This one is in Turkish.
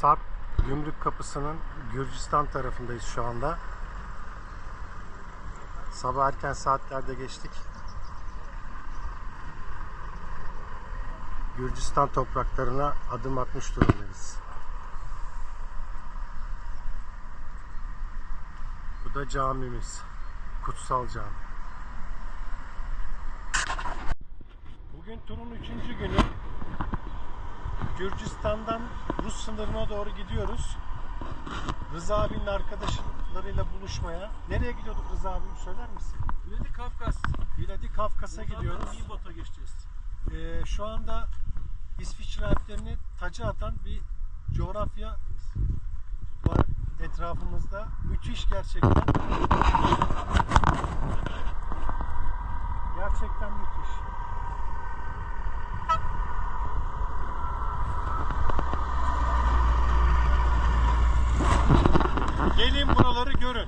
Sarp Gümrük Kapısı'nın Gürcistan tarafındayız şu anda. Sabah erken saatlerde geçtik. Gürcistan topraklarına adım atmış durumdayız. Bu da camimiz. Kutsal Cami. Bugün turun üçüncü günü. Gürcistan'dan Rus sınırına doğru gidiyoruz. Rıza abinin arkadaşlarıyla buluşmaya. Nereye gidiyorduk Rıza abim söyler misin? Viledi Kafkas. Viledi Kafkas'a gidiyoruz. Nibot'a geçeceğiz. Ee, şu anda İsviçre Alplerini taca atan bir coğrafya var etrafımızda. Müthiş gerçekten. Gerçekten müthiş. Gelin buraları görün.